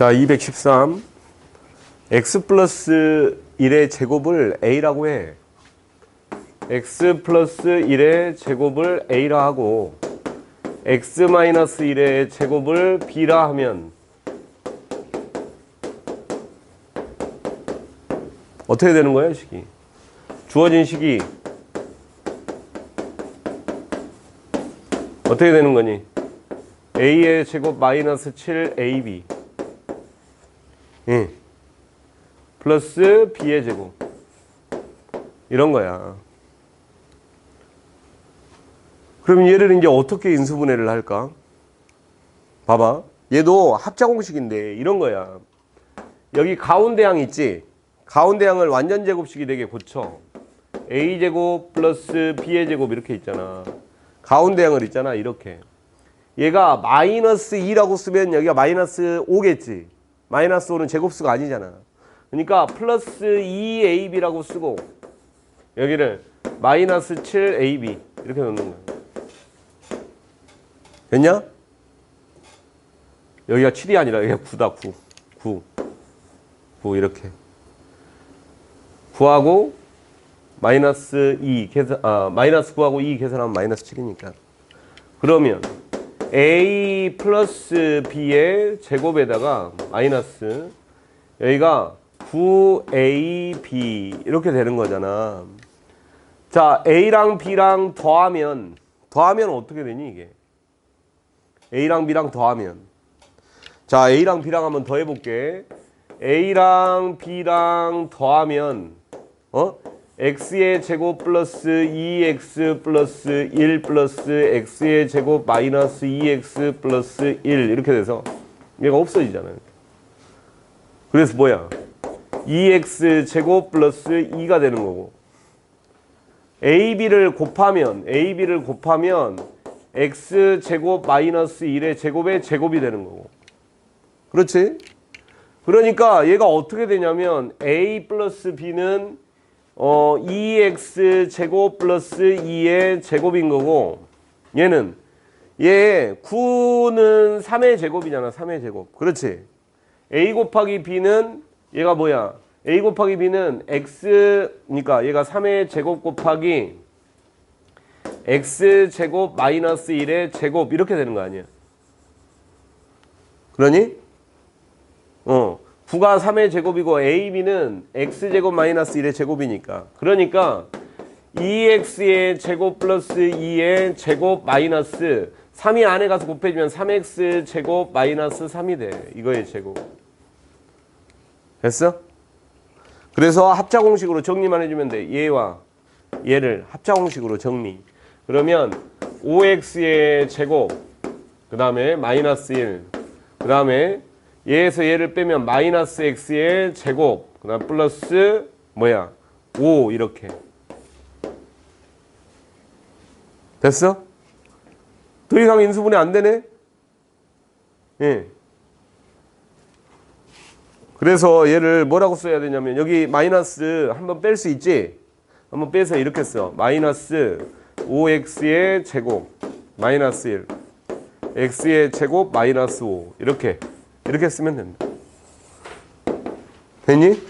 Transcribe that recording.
자, 213. x 플러스 1의 제곱을 a라고 해. x 플러스 1의 제곱을 a라 하고 x 마이너스 1의 제곱을 b라 하면 어떻게 되는 거예요, 식이? 주어진 식이 어떻게 되는 거니? a의 제곱 마이너스 7ab 예. 플러스 b의 제곱 이런 거야. 그럼 얘를 이제 어떻게 인수분해를 할까? 봐봐. 얘도 합자공식인데 이런 거야. 여기 가운데 항 있지? 가운데 항을 완전 제곱식이 되게 고쳐. a제곱 플러스 b의 제곱 이렇게 있잖아. 가운데 항을 있잖아. 이렇게. 얘가 마이너스 2라고 쓰면 여기가 마이너스 5겠지. 마이너스 5는 제곱수가 아니잖아. 그러니까 플러스 2ab라고 쓰고 여기를 마이너스 7ab 이렇게 넣는 거야. 됐냐? 여기가 7이 아니라 여기가 9다 9. 9. 9 이렇게. 9하고 마이너스 2 계산 아 마이너스 9하고 2 계산하면 마이너스 7이니까. 그러면 a 플러스 b의 제곱에다가 마이너스 여기가 9ab 이렇게 되는 거잖아. 자, a랑 b랑 더하면 더하면 어떻게 되니 이게? a랑 b랑 더하면 자, a랑 b랑 한번 더해 볼게. a랑 b랑 더하면 어? X의 제곱 플러스 2x 플러스 1 플러스 x의 제곱 마이너스 2x 플러스 1 이렇게 돼서 얘가 없어지잖아요. 그래서 뭐야? 2x 제곱 플러스 2가 되는 거고 ab를 곱하면 ab를 곱하면 x 제곱 마이너스 1의 제곱의 제곱이 되는 거고 그렇지? 그러니까 얘가 어떻게 되냐면 a 플러스 b는 어 2x 제곱 플러스 2의 제곱인 거고 얘는 얘 9는 3의 제곱이잖아 3의 제곱. 그렇지? A 곱하기 b는 얘가 뭐야? A 곱하기 b는 x니까 얘가 3의 제곱 곱하기 x 제곱 마이너스 1의 제곱. 이렇게 되는 거 아니야? 그러니? 어 9가 3의 제곱이고 ab는 x제곱 마이너스 1의 제곱이니까. 그러니까 2x의 제곱 플러스 2의 제곱 마이너스 3이 안에 가서 곱해주면 3x 제곱 마이너스 3이 돼. 이거의 제곱. 됐어? 그래서 합자 공식으로 정리만 해주면 돼. 얘와 얘를 합자 공식으로 정리. 그러면 5x의 제곱 그 다음에 마이너스 1그 다음에 얘에서 얘를 빼면 마이너스 x의 제곱 그 다음 플러스 뭐야 5 이렇게 됐어? 더 이상 인수분해 안 되네? 예. 그래서 얘를 뭐라고 써야 되냐면 여기 마이너스 한번 뺄 수 있지? 한번 빼서 이렇게 써 마이너스 5x의 제곱 마이너스 1 x의 제곱 마이너스 5 이렇게 이렇게 쓰면 된다. 됐니?